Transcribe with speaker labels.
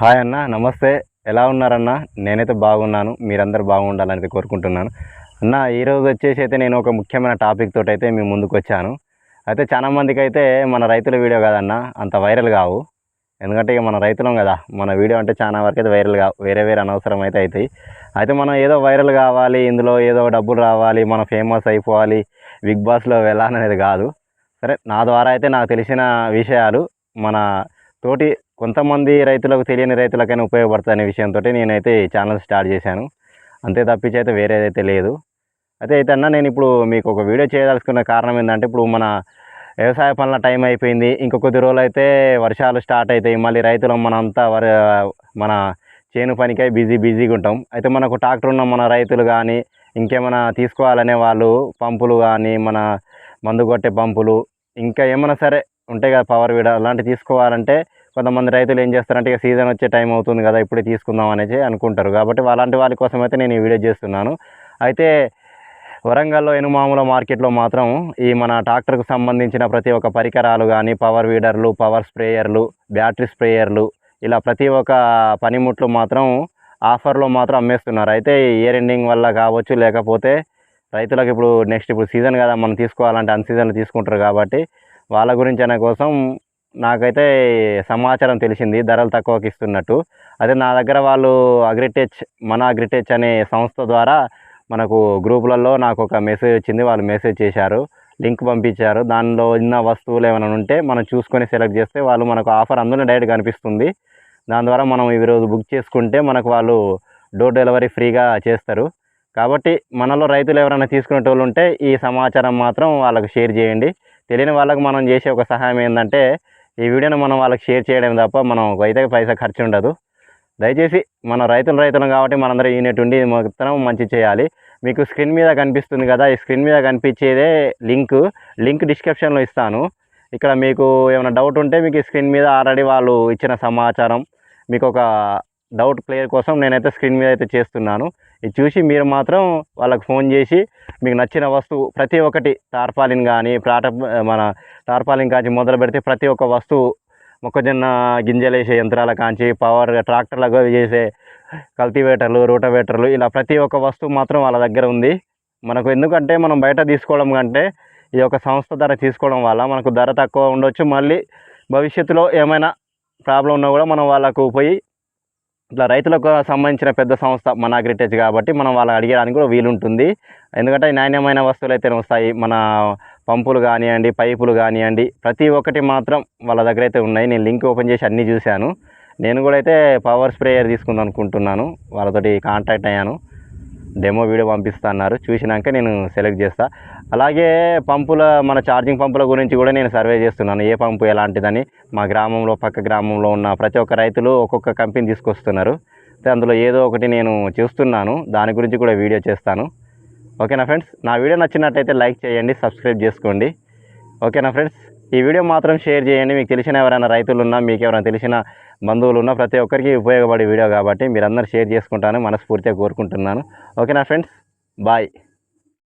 Speaker 1: Hi అన్న నమస్తే. ఎలా ఉన్నారన్న? నేనైతే బాగున్నాను. మీరందరూ బాగుండాలని కోరుకుంటున్నాను. అన్న ఈరోజు వచ్చేసి అయితే నేను ఒక ముఖ్యమైన టాపిక్ తోటి అయితే మీ ముందుకు వచ్చాను. అయితే చాలా మందికి అయితే మన రైతుల వీడియో కదన్న అంత వైరల్ కావు. ఎందుకంటే ఇక మన రైతులం కదా. మన వీడియో అంటే చాలా వరకు అయితే వైరల్ కావు. వేరే వేరే అనవసరం అయితే అవుతాయి. అయితే మనం ఏదో వైరల్ కావాలి ఇందులో ఏదో డబ్బులు రావాలి మనం ఫేమస్ అయిపోవాలి బిగ్ బాస్లో వెళ్ళాలనేది కాదు. సరే నా ద్వారా అయితే నాకు తెలిసిన విషయాలు మన తోటి కొంతమంది రైతులకు తెలియని రైతులకైనా ఉపయోగపడుతుందనే విషయంతో నేనైతే ఈ ఛానల్ స్టార్ట్ చేశాను. అంతే తప్పించి అయితే వేరేదైతే లేదు. అయితే అయితే అన్న నేను ఇప్పుడు మీకు ఒక వీడియో చేయదలుచుకున్న కారణం ఏంటంటే ఇప్పుడు మన వ్యవసాయ పనుల టైం అయిపోయింది. ఇంకొక కొద్ది రోజులు అయితే వర్షాలు స్టార్ట్ అవుతాయి మళ్ళీ రైతులు మనంతా వర మన చేను పనికై బిజీ బిజీగా ఉంటాం. అయితే మనకు ట్రాక్టర్ ఉన్న మన రైతులు కానీ ఇంకేమైనా తీసుకోవాలనే వాళ్ళు పంపులు కానీ మన మందు కొట్టే పంపులు ఇంకా ఏమైనా సరే ఉంటాయి కదా పవర్ వీడ అలాంటివి తీసుకోవాలంటే కొంతమంది రైతులు ఏం చేస్తారంటే ఇక సీజన్ వచ్చే టైం అవుతుంది కదా ఇప్పుడే తీసుకుందాం అనేసి అనుకుంటారు. కాబట్టి అలాంటి వాళ్ళ కోసం అయితే నేను ఈ వీడియో చేస్తున్నాను. అయితే వరంగల్లో ఎనుమాముల మార్కెట్లో మాత్రం ఈ మన ట్రాక్టర్కు సంబంధించిన ప్రతి ఒక్క పరికరాలు కానీ పవర్ వీడర్లు పవర్ స్ప్రేయర్లు బ్యాటరీ స్ప్రేయర్లు ఇలా ప్రతి ఒక్క పనిముట్లు మాత్రం ఆఫర్లో మాత్రం అమ్మేస్తున్నారు. అయితే ఇయర్ ఎండింగ్ వల్ల కావచ్చు లేకపోతే రైతులకు ఇప్పుడు నెక్స్ట్ ఇప్పుడు సీజన్ కదా మనం తీసుకోవాలంటే అన్ సీజన్లో తీసుకుంటారు కాబట్టి వాళ్ళ గురించి అనే కోసం నాకైతే సమాచారం తెలిసింది ధరలు తక్కువకి ఇస్తున్నట్టు. అదే నా దగ్గర వాళ్ళు అగ్రిటెచ్ మన అగ్రిటెచ్ అనే సంస్థ ద్వారా మనకు గ్రూపులలో నాకు ఒక మెసేజ్ వచ్చింది వాళ్ళు మెసేజ్ చేశారు లింక్ పంపించారు. దానిలో ఉన్న వస్తువులు ఏమైనా ఉంటే మనం చూసుకొని సెలెక్ట్ చేస్తే వాళ్ళు మనకు ఆఫర్ అందులో డైరెక్ట్ కనిపిస్తుంది. దాని ద్వారా మనం ఈరోజు బుక్ చేసుకుంటే మనకు వాళ్ళు డోర్ డెలివరీ ఫ్రీగా చేస్తారు. కాబట్టి మనలో రైతులు ఎవరైనా తీసుకునేటోళ్ళు ఉంటే ఈ సమాచారం మాత్రం వాళ్ళకు షేర్ చేయండి. తెలియని వాళ్ళకు మనం చేసే ఒక సహాయం ఏంటంటే ఈ వీడియోని మనం వాళ్ళకి షేర్ చేయడం తప్ప మనం అయితే పైసా ఖర్చు ఉండదు. దయచేసి మన రైతులు రైతులం కాబట్టి మనందరం యూనిట్ ఉండి మొత్తం మంచి చేయాలి. మీకు స్క్రీన్ మీద కనిపిస్తుంది కదా ఈ స్క్రీన్ మీద కనిపించేదే లింక్. లింక్ డిస్క్రిప్షన్లో ఇస్తాను. ఇక్కడ మీకు ఏమైనా డౌట్ ఉంటే మీకు స్క్రీన్ మీద ఆల్రెడీ వాళ్ళు ఇచ్చిన సమాచారం. మీకు ఒక డౌట్ క్లియర్ కోసం నేనైతే స్క్రీన్ మీద అయితే చేస్తున్నాను. ఇది చూసి మీరు మాత్రం వాళ్ళకి ఫోన్ చేసి మీకు నచ్చిన వస్తువు ప్రతి ఒక్కటి టార్పాలిన్ కానీ ప్రాట మన టార్పాలిన్ కాంచి మొదలు పెడితే ప్రతి ఒక్క వస్తువు మొక్కజొన్న గింజలు వేసే యంత్రాల కాంచి పవర్ ట్రాక్టర్లకు చేసే కల్టివేటర్లు రోటవేటర్లు ఇలా ప్రతి ఒక్క వస్తువు మాత్రం వాళ్ళ దగ్గర ఉంది. మనకు ఎందుకంటే మనం బయట తీసుకోవడం కంటే ఈ యొక్క సంస్థ ధర తీసుకోవడం వల్ల మనకు ధర తక్కువ ఉండొచ్చు. మళ్ళీ భవిష్యత్తులో ఏమైనా ప్రాబ్లం ఉన్నా కూడా మనం వాళ్ళకు పోయి ఇట్లా రైతులకు సంబంధించిన పెద్ద సంస్థ మన అగ్రిటెచ్ కాబట్టి మనం వాళ్ళని అడిగడానికి కూడా వీలుంటుంది. ఎందుకంటే నాణ్యమైన వస్తువులు అయితే వస్తాయి. మన పంపులు కానివ్వండి పైపులు కానివ్వండి ప్రతి ఒక్కటి మాత్రం వాళ్ళ దగ్గర అయితే ఉన్నాయి. నేను లింక్ ఓపెన్ చేసి అన్నీ చూశాను. నేను కూడా అయితే పవర్ స్ప్రేయర్ తీసుకుందాం అనుకుంటున్నాను. వాళ్ళతోటి కాంటాక్ట్ అయ్యాను. డెమో వీడియో పంపిస్తా అన్నారు. చూసినాక నేను సెలెక్ట్ చేస్తా. అలాగే పంపుల మన ఛార్జింగ్ పంపుల గురించి కూడా నేను సర్వే చేస్తున్నాను. ఏ పంపు ఎలాంటిదని. మా గ్రామంలో పక్క గ్రామంలో ఉన్న ప్రతి ఒక్క రైతులు ఒక్కొక్క కంపెనీ తీసుకొస్తున్నారు. అందులో ఏదో ఒకటి నేను చూస్తున్నాను. దాని గురించి కూడా వీడియో చేస్తాను. ఓకేనా ఫ్రెండ్స్ నా వీడియో నచ్చినట్టయితే లైక్ చేయండి సబ్స్క్రైబ్ చేసుకోండి. ఓకేనా ఫ్రెండ్స్ ఈ వీడియో మాత్రం షేర్ చేయండి. మీకు తెలిసిన ఎవరైనా రైతులు ఉన్నా మీకు ఎవరైనా తెలిసిన బంధువులు ఉన్న ప్రతి ఒక్కరికి ఉపయోగపడే వీడియో కాబట్టి మీరందరూ షేర్ చేసుకుంటాను మనస్ఫూర్తిగా కోరుకుంటున్నాను. ఓకేనా ఫ్రెండ్స్? బాయ్.